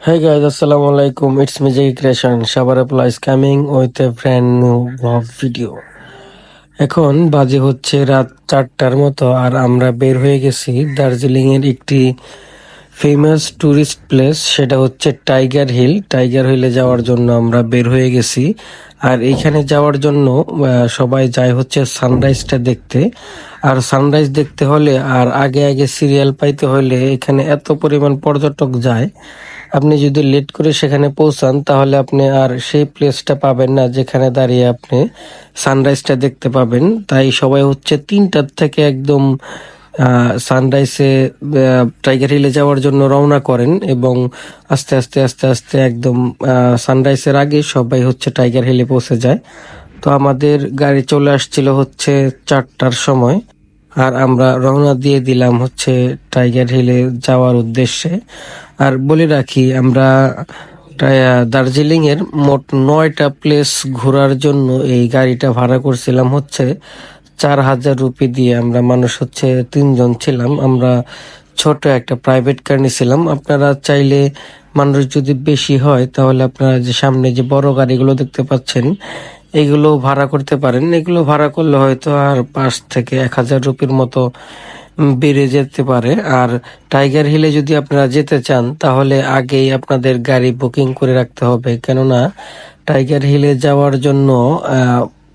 Hey guys, Assalamu alaikum. It's me Jay Creation. Shabar Apple is coming with a brand new. এখন বাজে হচ্ছে রাত চারটার মতো আর আমরা বের হয়ে গেছি দার্জিলিং এর একটি ফেমাস টুরিস্ট প্লেস সেটা হচ্ছে টাইগার হিল টাইগার হিলে যাওয়ার জন্য আমরা বের হয়ে গেছি আর এইখানে যাওয়ার জন্য সবাই যায় হচ্ছে সানরাইজটা দেখতে আর সানরাইজ দেখতে হলে আর আগে আগে সিরিয়াল পাইতে হলে এখানে এত পরিমাণ পর্যটক যায় আপনি যদি লেট করে সেখানে পৌঁছান, তাহলে আপনি আর সেই প্লেসটা পাবেন না যেখানে দাঁড়িয়ে আপনি সানরাইজটা দেখতে পাবেন। তাই সবাই হচ্ছে তিনটার থেকে একদম সানরাইজে টাইগার হিলে যাওয়ার জন্য রওনা করেন এবং আস্তে আস্তে আস্তে আস্তে একদম সানরাইজের আগে সবাই হচ্ছে টাইগার হিলে পৌঁছে যায়। তো আমাদের গাড়ি চলে আসছিল হচ্ছে চারটার সময়। আর আমরা রওনা দিয়ে দিলাম হচ্ছে টাইগার হিলে যাওয়ার উদ্দেশ্যে। আর বলে রাখি, আমরা দার্জিলিং এর মোট নয়টা প্লেস ঘোরার জন্য এই গাড়িটা ভাড়া করছিলাম হচ্ছে চার হাজার রুপি দিয়ে। আমরা মানুষ হচ্ছে তিনজন ছিলাম, আমরা ছোট একটা প্রাইভেট কার নিয়েছিলাম আপনারা চাইলে মানুষ যদি বেশি হয়, তাহলে আপনারা যে সামনে যে বড় গাড়িগুলো দেখতে পাচ্ছেন এগুলো ভাড়া করতে পারেন। এগুলো ভাড়া করলে হয়তো আর পাঁচ থেকে এক হাজার রুপির মতো বেড়ে যেতে পারে। আর টাইগার হিলে যদি আপনারা যেতে চান, তাহলে আগেই আপনাদের গাড়ি বুকিং করে রাখতে হবে। কেননা টাইগার হিলে যাওয়ার জন্য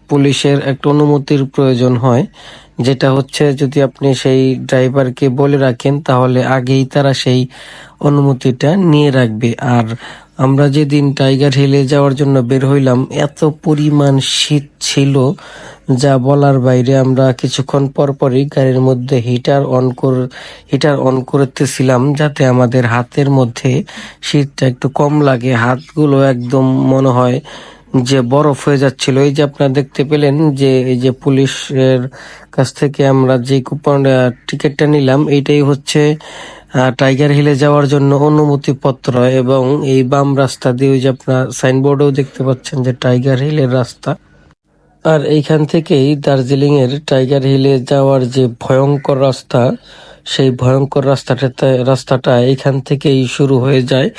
পুলিশের একটা অনুমতির প্রয়োজন হয়। যেটা হচ্ছে যদি আপনি সেই ড্রাইভারকে বলে রাখেন, তাহলে আগেই তারা সেই অনুমতিটা নিয়ে রাখবে। আর আমরা যেদিন টাইগার হিলে যাওয়ার জন্য বের হইলাম, এত পরিমাণ শীত ছিল যা বলার বাইরে আমরা কিছুক্ষণ পর পরই গাড়ির মধ্যে হিটার অন কর, হিটার অন করতেছিলাম যাতে আমাদের হাতের মধ্যে শীতটা একটু কম লাগে। হাতগুলো একদম মনে হয় যে বরফ হয়ে যাচ্ছিল, এই যে আপনারা দেখতে পেলেন যে এই যে পুলিশের কাছ থেকে আমরা যে কুপন টিকিটটা নিলাম, এইটাই হচ্ছে টাইগার হিলে যাওয়ার জন্য অনুমতি পত্র এবং এই বাম রাস্তা দিয়ে ওই যে আপনার সাইনবোর্ডেও দেখতে পাচ্ছেন যে টাইগার হিলের রাস্তা। আর এইখান থেকেই দার্জিলিং এর টাইগার হিলে যাওয়ার যে ভয়ঙ্কর রাস্তা, সেই ভয়ঙ্কর রাস্তাটাতে, রাস্তাটা এইখান থেকেই শুরু হয়ে যায়।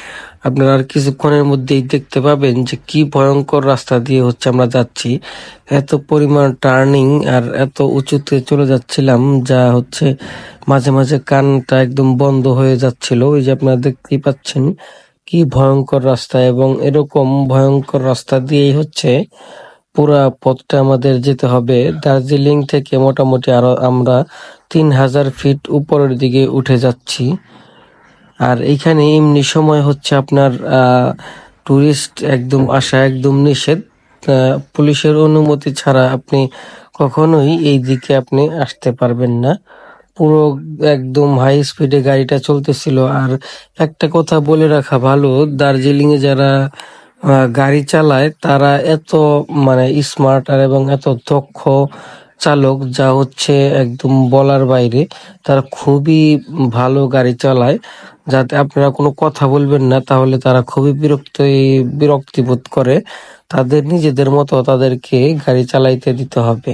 আপনারা আর কিছুক্ষণের মধ্যেই দেখতে পাবেন যে কি ভয়ঙ্কর রাস্তা দিয়ে হচ্ছে আমরা যাচ্ছি। এত পরিমাণ টার্নিং আর এত উঁচুতে চলে যাচ্ছিলাম যা হচ্ছে মাঝে মাঝে কানটা একদম বন্ধ হয়ে যাচ্ছিল। ওই যে আপনারা দেখতেই পাচ্ছেন কি ভয়ঙ্কর রাস্তা এবং এরকম ভয়ঙ্কর রাস্তা দিয়েই হচ্ছে পুরা পথটা আমাদের যেতে হবে। দার্জিলিং থেকে মোটামুটি আরও আমরা তিন হাজার ফিট উপরের দিকে উঠে যাচ্ছি। আর এইখানে এমনি সময় হচ্ছে আপনার টুরিস্ট একদম আসা একদম নিষেধ। পুলিশের অনুমতি ছাড়া আপনি কখনোই এই দিকে আপনি আসতে পারবেন না। পুরো একদম হাই স্পিডে গাড়িটা চলতেছিল। আর একটা কথা বলে রাখা ভালো, দার্জিলিং এ যারা গাড়ি চালায়, তারা এত মানে স্মার্ট আর এবং এত দক্ষ চালক যা হচ্ছে একদম বলার বাইরে, তারা খুবই ভালো গাড়ি চালায়। যাতে আপনারা কোনো কথা বলবেন না, তাহলে তারা খুবই বিরক্ত বিরক্তি বোধ করে। তাদের নিজেদের মতো তাদেরকে গাড়ি চালাইতে দিতে হবে।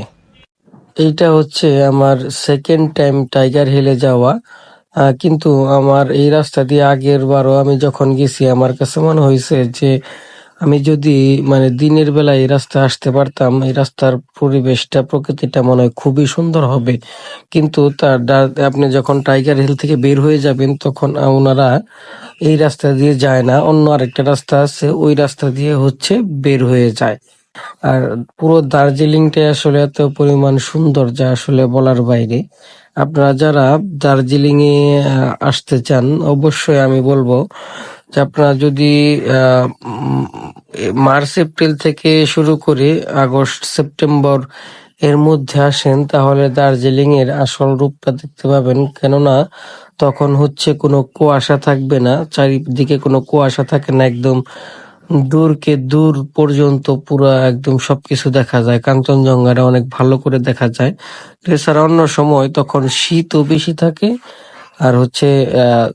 এইটা হচ্ছে আমার সেকেন্ড টাইম টাইগার হিলে যাওয়া। কিন্তু আমার এই রাস্তা দিয়ে আগের বারও আমি যখন গেছি, আমার কাছে মনে হয়েছে যে আমি যদি মানে দিনের বেলা এই রাস্তায় আসতে পারতাম, এই রাস্তার পরিবেশটা, প্রকৃতিটা মনে হয় খুবই সুন্দর হবে। কিন্তু তার আপনি যখন টাইগার হিল থেকে বের হয়ে যাবেন, তখন ওনারা এই রাস্তা দিয়ে যায় না। অন্য আরেকটা রাস্তা আছে, ওই রাস্তা দিয়ে হচ্ছে বের হয়ে যায়। আর পুরো দার্জিলিংটাই আসলে এত পরিমাণ সুন্দর, যা আসলে বলার বাইরে। আপনারা যারা দার্জিলিং এ আসতে চান, অবশ্যই আমি বলব যে আপনারা যদি মার্চ, এপ্রিল থেকে শুরু করে আগস্ট, সেপ্টেম্বর এর মধ্যে আসেন, তাহলে দার্জিলিং এর আসল রূপটা দেখতে পাবেন। কেননা তখন হচ্ছে কোনো কুয়াশা থাকবে না, চারিদিকে কোনো কুয়াশা থাকে না, একদম দূরকে দূর পর্যন্ত পুরো একদম সবকিছু দেখা যায়। কাঞ্চনজঙ্ঘাটা অনেক ভালো করে দেখা যায়। এছাড়া অন্য সময় তখন শীতও বেশি থাকে। আর হচ্ছে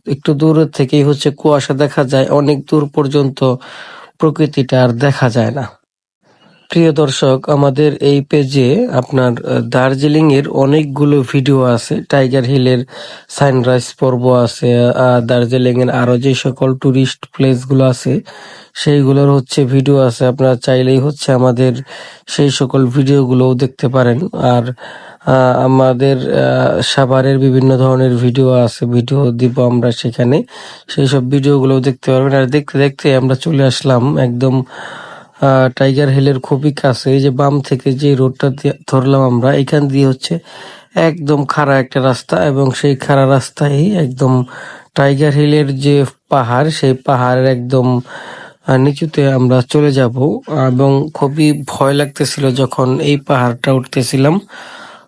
একটু দূর থেকেই হচ্ছে কুয়াশা দেখা যায়। অনেক দূর পর্যন্ত প্রকৃতিটা আর দেখা যায় না। প্রিয় দর্শক, আমাদের এই পেজে আপনার দার্জিলিং এর অনেকগুলো ভিডিও আছে। টাইগার হিলের সানরাইজ পর্ব আছে দার্জিলিং এর আরও যে সকল টুরিস্ট প্লেসগুলো আছে, সেইগুলোর হচ্ছে ভিডিও আছে। আপনারা চাইলেই হচ্ছে আমাদের সেই সকল ভিডিও গুলোও দেখতে পারেন। আর আমাদের সাভারের বিভিন্ন ধরনের ভিডিও আছে, ভিডিও দিব আমরা সেখানে। সেই সব ভিডিওগুলো দেখতে পারবেন। আর দেখতে দেখতে আমরা চলে আসলাম একদম টাইগার হিলের খুবই কাছে, এই যে বাম থেকে যে রোডটা ধরলাম আমরা, এখান দিয়ে হচ্ছে একদম খাড়া একটা রাস্তা এবং সেই খাড়া রাস্তায় একদম টাইগার হিলের যে পাহাড়, সেই পাহাড়ের একদম নিচুতে আমরা চলে যাব। এবং খুবই ভয় লাগতেছিল যখন এই পাহাড়টা উঠতেছিলাম।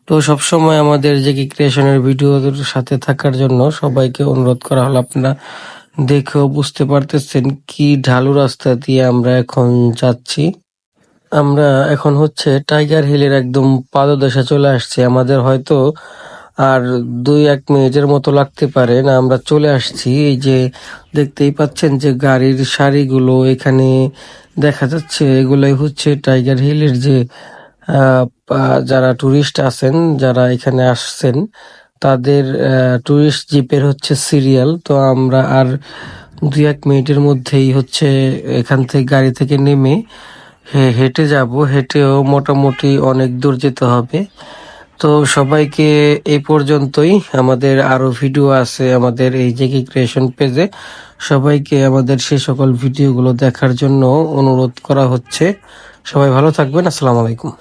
তো সবসময় আমাদের যে ক্রিয়েশনের ভিডিওর সাথে থাকার জন্য সবাইকে অনুরোধ করা হলো, আপনারা দেখেও বুঝতে পারতেছেন কি ঢালু রাস্তা দিয়ে আমরা এখন যাচ্ছি। আমরা এখন হচ্ছে টাইগার হিলের একদম পাদদেশে চলে আসছি। আমাদের হয়তো আর দুই এক মিনিটের মতো লাগতে পারে না। আমরা চলে আসছি। এই যে দেখতেই পাচ্ছেন যে গাড়ির সারিগুলো এখানে দেখা যাচ্ছে। এগুলোই হচ্ছে টাইগার হিলের যে যারা টুরিস্ট আছেন, যারা এখানে আসছেন তাদের টুরিস্ট জিপের হচ্ছে সিরিয়াল তো আমরা আর দুই এক মিনিটের মধ্যেই হচ্ছে এখান থেকে গাড়ি থেকে নেমে হেঁটে যাব। হেঁটেও মোটামুটি অনেক দূর যেতে হবে। তো সবাইকে এই পর্যন্তই। আমাদের আরও ভিডিও আছে আমাদের এই জেকি ক্রিয়েশন পেজে সবাইকে আমাদের সে সকল ভিডিওগুলো দেখার জন্য অনুরোধ করা হচ্ছে। সবাই ভালো থাকবেন। আসসালামু আলাইকুম।